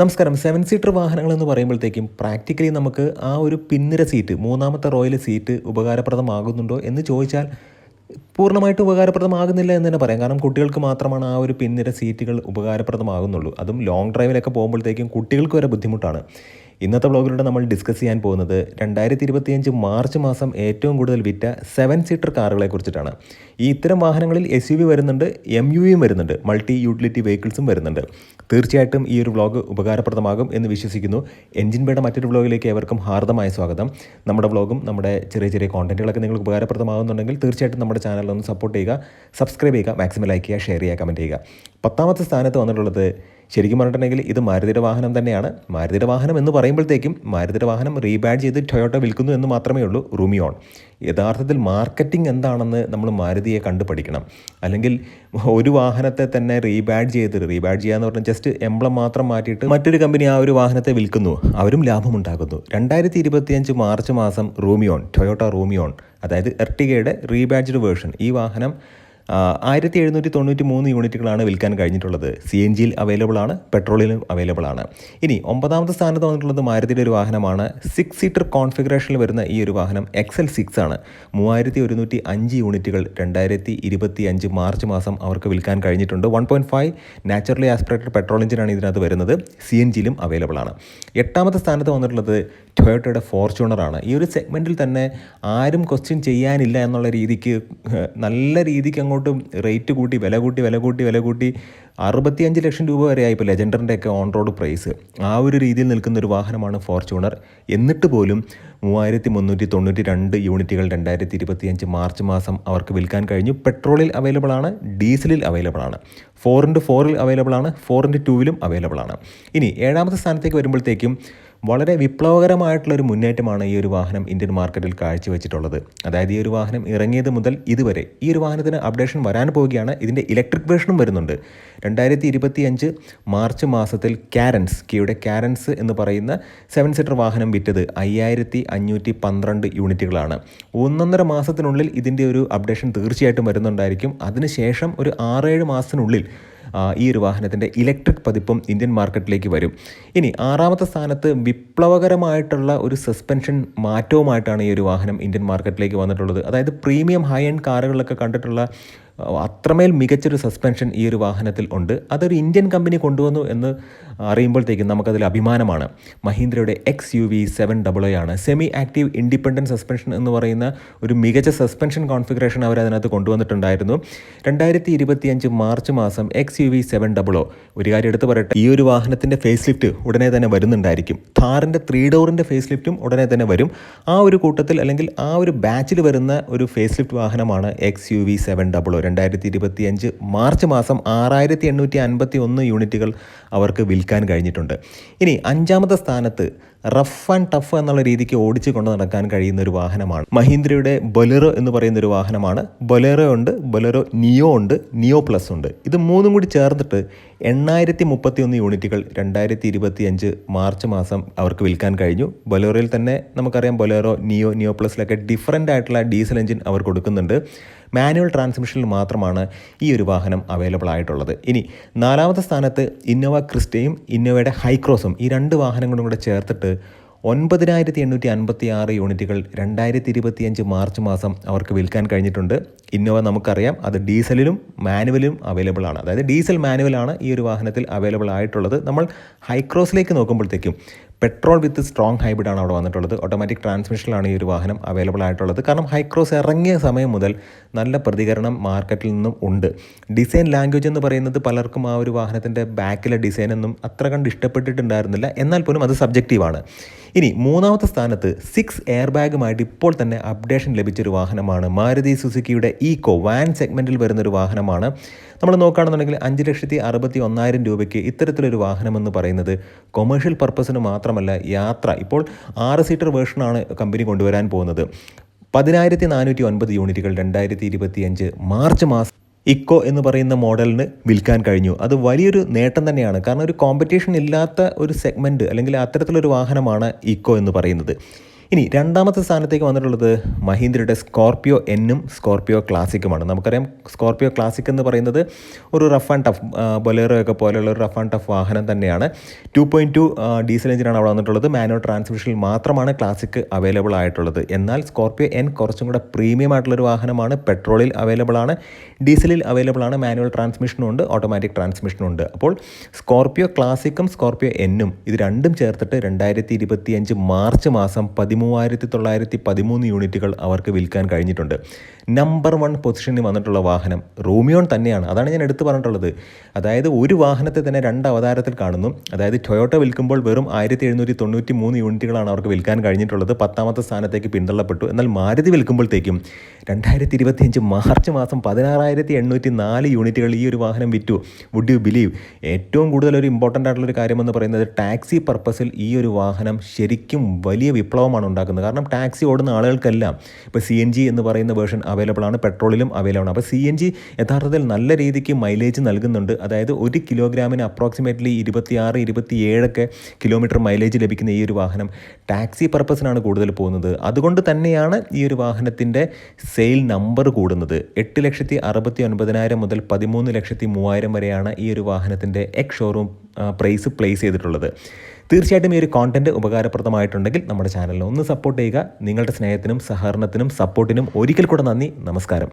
നമസ്കാരം. Seven seater വാഹനങ്ങൾ എന്ന് പറയുമ്പോഴത്തേക്കും പ്രാക്ടിക്കലി നമുക്ക് ആ ഒരു പിന്നിര സീറ്റ് മൂന്നാമത്തെ റോയിൽ സീറ്റ് ഉപകാരപ്രദമാകുന്നുണ്ടോ എന്ന് ചോദിച്ചാൽ പൂർണമായിട്ട് ഉപകാരപ്രദമാകുന്നില്ല എന്ന് തന്നെ പറയാം. കാരണം കുട്ടികൾക്ക് മാത്രമാണ് ആ ഒരു പിന്നിര സീറ്റുകൾ ഉപകാരപ്രദമാകുന്നുള്ളൂ. അതും ലോങ് ഡ്രൈവിലൊക്കെ പോകുമ്പോഴത്തേക്കും കുട്ടികൾക്ക് വരെ ബുദ്ധിമുട്ടാണ്. ഇന്നത്തെ ബ്ലോഗിലൂടെ നമ്മൾ ഡിസ്കസ് ചെയ്യാൻ പോകുന്നത് രണ്ടായിരത്തി ഇരുപത്തിയഞ്ച് മാർച്ച് മാസം ഏറ്റവും കൂടുതൽ വിറ്റ സെവൻ സീറ്റർ കാറുകളെ കുറിച്ചിട്ടാണ്. ഈ ഇത്തരം വാഹനങ്ങളിൽ എസ് യു വി വരുന്നുണ്ട് എം യു വിയും വരുന്നുണ്ട് മൾട്ടി യൂട്ടിലിറ്റി വെഹിക്കിൾസും വരുന്നുണ്ട്. തീർച്ചയായിട്ടും ഈ ഒരു വ്ളോഗ് ഉപകാരപ്രദമാകും എന്ന് വിശ്വസിക്കുന്നു. എഞ്ചിൻ ബേയുടെ മറ്റൊരു വ്ളോഗിലേക്ക് ഏവർക്കും ഹാർദമായ സ്വാഗതം. നമ്മുടെ വ്ളോഗും നമ്മുടെ ചെറിയ ചെറിയ കോണ്ടന്റുകളൊക്കെ നിങ്ങൾക്ക് ഉപകാരപ്രദമാകുന്നുണ്ടെങ്കിൽ തീർച്ചയായിട്ടും നമ്മുടെ ചാനലൊന്ന് സപ്പോർട്ട് ചെയ്യുക സബ്സ്ക്രൈബ് ചെയ്യുക മാക്സിമം ലൈക്ക് ചെയ്യുക ഷെയർ ചെയ്യുക കമന്റ് ചെയ്യുക. പത്താമത്തെ സ്ഥാനത്ത് വന്നിട്ടുള്ളത് ശരിക്കും പറഞ്ഞിട്ടുണ്ടെങ്കിൽ ഇത് മാരുതിയുടെ വാഹനം തന്നെയാണ്. മാരുതിയുടെ വാഹനം എന്ന് പറയുമ്പോഴത്തേക്കും മാരുതിയുടെ വാഹനം റീബാഡ് ചെയ്ത് ടൊയോട്ട വിൽക്കുന്നു എന്ന് മാത്രമേ ഉള്ളൂ റൂമിയോൺ. യഥാർത്ഥത്തിൽ മാർക്കറ്റിംഗ് എന്താണെന്ന് നമ്മൾ മാരുതിയെ കണ്ടു പഠിക്കണം അല്ലെങ്കിൽ ഒരു വാഹനത്തെ തന്നെ റീബാഡ് ചെയ്ത് റീബാഡ് ചെയ്യാന്ന് പറഞ്ഞാൽ ജസ്റ്റ് എംബ്ലം മാത്രം മാറ്റിയിട്ട് മറ്റൊരു കമ്പനി ആ ഒരു വാഹനത്തെ വിൽക്കുന്നു അവരും ലാഭമുണ്ടാക്കുന്നു. രണ്ടായിരത്തി ഇരുപത്തിയഞ്ച് മാർച്ച് മാസം റൂമിയോൺ ടൊയോട്ട റൂമിയോൺ അതായത് എർട്ടിഗയുടെ റീബാഡ്ജ്ഡ് വേർഷൻ ഈ വാഹനം ആയിരത്തി എഴുന്നൂറ്റി തൊണ്ണൂറ്റി മൂന്ന് യൂണിറ്റുകളാണ് വിൽക്കാൻ കഴിഞ്ഞിട്ടുള്ളത്. സി എൻ ജിയിൽ അവൈലബിൾ ആണ് പെട്രോളിലും അവൈലബിൾ ആണ്. ഇനി ഒമ്പതാമത്തെ സ്ഥാനത്ത് വന്നിട്ടുള്ളത് മാരുതിയുടെ ഒരു വാഹനമാണ്. സിക്സ് സീറ്റർ കോൺഫിഗറേഷനിൽ വരുന്ന ഈ ഒരു വാഹനം എക്സ് എൽ സിക്സ് ആണ്. മൂവായിരത്തി ഒരുന്നൂറ്റി അഞ്ച് യൂണിറ്റുകൾ രണ്ടായിരത്തി ഇരുപത്തി അഞ്ച് മാർച്ച് മാസം അവർക്ക് വിൽക്കാൻ കഴിഞ്ഞിട്ടുണ്ട്. One point five naturally aspirated petrol എഞ്ചിനാണ് ഇതിനകത്ത് വരുന്നത്. സി എൻ ജിയിലും അവൈലബിൾ ആണ്. എട്ടാമത്തെ സ്ഥാനത്ത് വന്നിട്ടുള്ളത് ടൊയോട്ടയുടെ ഫോർച്യൂണറാണ് ഈ ഒരു സെഗ്മെന്റിൽ തന്നെ ആരും ക്വസ്റ്റ്യൻ ചെയ്യാനില്ല എന്നുള്ള രീതിക്ക് നല്ല രീതിക്ക് അങ്ങോട്ട് റേറ്റ് കൂട്ടി വില കൂട്ടി വില കൂട്ടി വില കൂട്ടി അറുപത്തിയഞ്ച് ലക്ഷം രൂപ വരെ ആയി ഇപ്പോൾ ലെജൻഡറിന്റെ ഒക്കെ ഓൺ റോഡ് പ്രൈസ് ആ ഒരു രീതിയിൽ നിൽക്കുന്ന ഒരു വാഹനമാണ് ഫോർച്യൂണർ എന്നിട്ട് പോലും മൂവായിരത്തി മുന്നൂറ്റി തൊണ്ണൂറ്റി രണ്ട് യൂണിറ്റുകൾ രണ്ടായിരത്തി ഇരുപത്തിയഞ്ച് മാർച്ച് മാസം അവർക്ക് വിൽക്കാൻ കഴിഞ്ഞു. പെട്രോളിൽ അവൈലബിൾ ആണ് ഡീസലിൽ അവൈലബിൾ ആണ്. ഫോർ ഇന്റു ഫോറിൽ അവൈലബിൾ ആണ് ഫോർ ഇന്റു ടൂവിലും അവൈലബിൾ ആണ്. ഇനി ഏഴാമത്തെ സ്ഥാനത്തേക്ക് വരുമ്പോഴത്തേക്കും വളരെ വിപ്ലവകരമായിട്ടുള്ള ഒരു മുന്നേറ്റമാണ് ഈ ഒരു വാഹനം ഇന്ത്യൻ മാർക്കറ്റിൽ കാഴ്ചവെച്ചിട്ടുള്ളത്. അതായത് ഈ ഒരു വാഹനം ഇറങ്ങിയത് മുതൽ ഇതുവരെ ഈ ഒരു വാഹനത്തിന് അപ്ഡേഷൻ വരാൻ പോവുകയാണ്. ഇതിന്റെ ഇലക്ട്രിക് വേർഷനും വരുന്നുണ്ട്. രണ്ടായിരത്തി ഇരുപത്തി അഞ്ച് മാർച്ച് മാസത്തിൽ കാരൻസ് കിയുടെ കാരൻസ് എന്ന് പറയുന്ന സെവൻ സീറ്റർ വാഹനം വിറ്റത് അയ്യായിരത്തി അഞ്ഞൂറ്റി പന്ത്രണ്ട് യൂണിറ്റുകളാണ്. ഒന്നൊന്നര മാസത്തിനുള്ളിൽ ഇതിന്റെ ഒരു അപ്ഡേഷൻ തീർച്ചയായിട്ടും വരുന്നുണ്ടായിരിക്കും. അതിനുശേഷം ഒരു ആറേഴ് മാസത്തിനുള്ളിൽ ഈ ഒരു വാഹനത്തിന്റെ ഇലക്ട്രിക് പതിപ്പും ഇന്ത്യൻ മാർക്കറ്റിലേക്ക് വരും. ഇനി ആറാമത്തെ സ്ഥാനത്ത് വിപ്ലവകരമായിട്ടുള്ള ഒരു സസ്പെൻഷൻ മാറ്റവുമായിട്ടാണ് ഈ ഒരു വാഹനം ഇന്ത്യൻ മാർക്കറ്റിലേക്ക് വന്നിട്ടുള്ളത്. അതായത് പ്രീമിയം ഹൈ എൻഡ് കാറുകളിലൊക്കെ കണ്ടിട്ടുള്ള അത്രമേൽ മികച്ചൊരു സസ്പെൻഷൻ ഈ ഒരു വാഹനത്തിൽ ഉണ്ട്. അതൊരു ഇന്ത്യൻ കമ്പനി കൊണ്ടുവന്നു എന്ന് അറിയുമ്പോഴത്തേക്കും നമുക്കതിൽ അഭിമാനമാണ്. മഹീന്ദ്രയുടെ X U V seven double O ആണ്. സെമി ആക്റ്റീവ് ഇൻഡിപെൻഡന്റ് സസ്പെൻഷൻ എന്ന് പറയുന്ന ഒരു മികച്ച സസ്പെൻഷൻ കോൺഫിഗറേഷൻ അവർ അതിനകത്ത് കൊണ്ടുവന്നിട്ടുണ്ടായിരുന്നു. രണ്ടായിരത്തി ഇരുപത്തിയഞ്ച് മാർച്ച് മാസം X U V seven double O ഒരു കാര്യം എടുത്ത് പറയട്ടെ ഈ ഒരു വാഹനത്തിന്റെ ഫേസ് ലിഫ്റ്റ് ഉടനെ തന്നെ വരുന്നുണ്ടായിരിക്കും. ഥാറിന്റെ ത്രീ ഡോറിന്റെ ഫേസ് ലിഫ്റ്റും ഉടനെ തന്നെ വരും. ആ ഒരു കൂട്ടത്തിൽ അല്ലെങ്കിൽ ആ ഒരു ബാച്ചിൽ വരുന്ന ഒരു ഫേസ് ലിഫ്റ്റ് വാഹനമാണ് X U V seven double രണ്ടായിരത്തി ഇരുപത്തി അഞ്ച് മാർച്ച് മാസം ആറായിരത്തി എണ്ണൂറ്റി അൻപത്തി ഒന്ന് യൂണിറ്റുകൾ അവർക്ക് വിൽക്കാൻ കഴിഞ്ഞിട്ടുണ്ട്. ഇനി അഞ്ചാമത്തെ സ്ഥാനത്ത് റഫ് ആൻഡ് ടഫ് എന്നുള്ള രീതിക്ക് ഓടിച്ചു കൊണ്ട് നടക്കാൻ കഴിയുന്ന ഒരു വാഹനമാണ്. മഹീന്ദ്രയുടെ ബൊലെറോ എന്ന് പറയുന്ന ഒരു വാഹനമാണ്. ബൊലറോ ഉണ്ട് ബൊലെറോ നിയോ ഉണ്ട് നിയോ പ്ലസ് ഉണ്ട്. ഇത് മൂന്നും കൂടി ചേർന്നിട്ട് എണ്ണായിരത്തി മുപ്പത്തി ഒന്ന് യൂണിറ്റുകൾ രണ്ടായിരത്തി ഇരുപത്തി അഞ്ച് മാർച്ച് മാസം അവർക്ക് വിൽക്കാൻ കഴിഞ്ഞു. ബൊലേറോയിൽ തന്നെ നമുക്കറിയാം ബൊലേറോ നിയോ നിയോ പ്ലസിലൊക്കെ ഡിഫറന്റ് ആയിട്ടുള്ള ഡീസൽ എഞ്ചിൻ അവർ കൊടുക്കുന്നുണ്ട്. മാനുവൽ ട്രാൻസ്മിഷനിൽ മാത്രമാണ് ഈ ഒരു വാഹനം അവൈലബിൾ ആയിട്ടുള്ളത്. ഇനി നാലാമത്തെ സ്ഥാനത്ത് ഇന്നോവ ക്രിസ്റ്റയും ഇന്നോവയുടെ ഹൈക്രോസും ഈ രണ്ട് വാഹനങ്ങളും കൂടെ ചേർത്തിട്ട് ഒൻപതിനായിരത്തി എണ്ണൂറ്റി അൻപത്തി ആറ് യൂണിറ്റുകൾ രണ്ടായിരത്തി ഇരുപത്തിയഞ്ച് മാർച്ച് മാസം അവർക്ക് വിൽക്കാൻ കഴിഞ്ഞിട്ടുണ്ട്. ഇന്നോവ നമുക്കറിയാം അത് ഡീസലിലും മാനുവലും അവൈലബിൾ ആണ്. അതായത് ഡീസൽ മാനുവലാണ് ഈ ഒരു വാഹനത്തിൽ അവൈലബിൾ ആയിട്ടുള്ളത്. നമ്മൾ ഹൈക്രോസിലേക്ക് നോക്കുമ്പോഴത്തേക്കും പെട്രോൾ വിത്ത് സ്ട്രോങ് ഹൈബ്രിഡ് ആണ് അവിടെ വന്നിട്ടുള്ളത്. ഓട്ടോമാറ്റിക് ട്രാൻസ്മിഷനിലാണ് ഈ ഒരു വാഹനം അവൈലബിൾ ആയിട്ടുള്ളത്. കാരണം ഹൈക്രോസ് ഇറങ്ങിയ സമയം മുതൽ നല്ല പ്രതികരണം മാർക്കറ്റിൽ നിന്നും ഉണ്ട്. ഡിസൈൻ ലാംഗ്വേജ് എന്ന് പറയുന്നത് പലർക്കും ആ ഒരു വാഹനത്തിന്റെ ബാക്കിലെ ഡിസൈനൊന്നും അത്ര കണ്ട് ഇഷ്ടപ്പെട്ടിട്ടുണ്ടായിരുന്നില്ല. എന്നാൽ പോലും അത് സബ്ജക്റ്റീവാണ് ഇനി മൂന്നാമത്തെ സ്ഥാനത്ത് സിക്സ് എയർ ബാഗുമായിട്ട് ഇപ്പോൾ തന്നെ അപ്ഡേഷൻ ലഭിച്ചൊരു വാഹനമാണ് മാരുതി സുസുക്കിയുടെ ഈക്കോ വാൻ സെഗ്മെന്റിൽ വരുന്നൊരു വാഹനമാണ്. നമ്മൾ നോക്കുകയാണെന്നുണ്ടെങ്കിൽ അഞ്ച് ലക്ഷത്തി അറുപത്തി ഒന്നായിരം രൂപയ്ക്ക് ഇത്തരത്തിലൊരു വാഹനമെന്ന് പറയുന്നത് കൊമേഴ്ഷ്യൽ പർപ്പസിന് മാത്രമല്ല യാത്ര. ഇപ്പോൾ ആറ് സീറ്റർ വേർഷനാണ് കമ്പനി കൊണ്ടുവരാൻ പോകുന്നത്. പതിനായിരത്തി നാനൂറ്റി ഒൻപത് യൂണിറ്റുകൾ രണ്ടായിരത്തി ഇരുപത്തിയഞ്ച് മാർച്ച് മാസം ഇക്കോ എന്ന് പറയുന്ന മോഡലിന് വിൽക്കാൻ കഴിഞ്ഞു. അത് വലിയൊരു നേട്ടം തന്നെയാണ്. കാരണം ഒരു കോമ്പറ്റീഷൻ ഇല്ലാത്ത ഒരു സെഗ്മെന്റ് അല്ലെങ്കിൽ അത്തരത്തിലൊരു വാഹനമാണ് ഇക്കോ എന്ന് പറയുന്നത്. ഇനി രണ്ടാമത്തെ സ്ഥാനത്തേക്ക് വന്നിട്ടുള്ളത് മഹീന്ദ്രയുടെ സ്കോർപ്പിയോ എന്നും സ്കോർപ്പിയോ ക്ലാസിക്കുമാണ്. നമുക്കറിയാം സ്കോർപ്പിയോ ക്ലാസിക് എന്ന് പറയുന്നത് ഒരു റഫ് ആൻഡ് ടഫ് ബൊലേറോ ഒക്കെ പോലെയുള്ള ഒരു റഫ് ആൻഡ് ടഫ് വാഹനം തന്നെയാണ്. ടു പോയിന്റ് ടു ഡീസൽ എഞ്ചിനാണ് അവിടെ വന്നിട്ടുള്ളത്. മാനുവൽ ട്രാൻസ്മിഷനിൽ മാത്രമാണ് ക്ലാസിക് അവൈലബിൾ ആയിട്ടുള്ളത്. എന്നാൽ സ്കോർപ്പിയോ എൻ കുറച്ചും കൂടെ പ്രീമിയം ആയിട്ടുള്ളൊരു വാഹനമാണ്. പെട്രോളിൽ അവൈലബിൾ ആണ്. ഡീസലിൽ അവൈലബിൾ ആണ്. മാനുവൽ ട്രാൻസ്മിഷനും ഉണ്ട്. ഓട്ടോമാറ്റിക് ട്രാൻസ്മിഷനും ഉണ്ട്. അപ്പോൾ സ്കോർപ്പിയോ ക്ലാസിക്കും സ്കോർപ്പിയോ എന്നും ഇത് രണ്ടും ചേർത്തിട്ട് രണ്ടായിരത്തി മാർച്ച് മാസം പതിമൂവായിരത്തി തൊള്ളായിരത്തി പതിമൂന്ന് യൂണിറ്റുകൾ അവർക്ക് വിൽക്കാൻ കഴിഞ്ഞിട്ടുണ്ട്. നമ്പർ വൺ പൊസിഷനിൽ വന്നിട്ടുള്ള വാഹനം റോമിയോൺ തന്നെയാണ്. അതാണ് ഞാൻ എടുത്തു പറഞ്ഞിട്ടുള്ളത്. അതായത് ഒരു വാഹനത്തെ തന്നെ രണ്ട് അവതാരത്തിൽ കാണുന്നു. അതായത് ടൊയോട്ട വിൽക്കുമ്പോൾ വെറും ആയിരത്തി എഴുന്നൂറ്റി തൊണ്ണൂറ്റി മൂന്ന് യൂണിറ്റുകളാണ് അവർക്ക് വിൽക്കാൻ കഴിഞ്ഞിട്ടുള്ളത്. പത്താമത്തെ സ്ഥാനത്തേക്ക് പിന്തള്ളപ്പെട്ടു. എന്നാൽ മാരുതി വിൽക്കുമ്പോഴത്തേക്കും രണ്ടായിരത്തി ഇരുപത്തിയഞ്ച് മാർച്ച് മാസം പതിനാറായിരത്തി എണ്ണൂറ്റി നാല് യൂണിറ്റുകൾ ഈ ഒരു വാഹനം വിറ്റു. വുഡ് യു ബിലീവ് ഏറ്റവും കൂടുതൽ ഒരു ഇമ്പോർട്ടന്റ് ആയിട്ടുള്ളൊരു കാര്യമെന്ന് പറയുന്നത് ടാക്സി പർപ്പസിൽ ഈ ഒരു വാഹനം ശരിക്കും വലിയ വിപ്ലവമാണ് ഉണ്ടാക്കുന്നത്. കാരണം ടാക്സി ഓടുന്ന ആളുകൾക്കെല്ലാം ഇപ്പോൾ സി എൻ ജി എന്ന് പറയുന്ന വേർഷൻ അവൈലബിൾ ആണ് പെട്രോളിലും അവൈലബിൾ ആണ്. അപ്പോൾ സി എൻ ജി യഥാർത്ഥത്തിൽ നല്ല രീതിക്ക് മൈലേജ് നൽകുന്നുണ്ട്. അതായത് ഒരു കിലോഗ്രാമിന് അപ്രോക്സിമേറ്റ്ലി ഇരുപത്തിയാറ് ഇരുപത്തിയേഴൊക്കെ കിലോമീറ്റർ മൈലേജ് ലഭിക്കുന്ന ഈ ഒരു വാഹനം ടാക്സി പർപ്പസിനാണ് കൂടുതൽ പോകുന്നത്. അതുകൊണ്ട് തന്നെയാണ് ഈ ഒരു വാഹനത്തിന്റെ സെയിൽ നമ്പർ കൂടുന്നത്. എട്ട് ലക്ഷത്തി അറുപത്തി ഒൻപതിനായിരം മുതൽ പതിമൂന്ന് ലക്ഷത്തി മൂവായിരം വരെയാണ് ഈ ഒരു വാഹനത്തിന്റെ എക്സ് ഷോറൂം പ്രൈസ് പ്ലേസ് ചെയ്തിട്ടുള്ളത്. തീർച്ചയായിട്ടും ഈ ഒരു കോണ്ടന്റ് ഉപകാരപ്രദമായിട്ടുണ്ടെങ്കിൽ നമ്മുടെ ചാനലിനെ ഒന്ന് സപ്പോർട്ട് ചെയ്യുക. നിങ്ങളുടെ സ്നേഹത്തിനും സഹകരണത്തിനും സപ്പോർട്ടിനും ഒരിക്കൽ കൂടെ നന്ദി. നമസ്കാരം.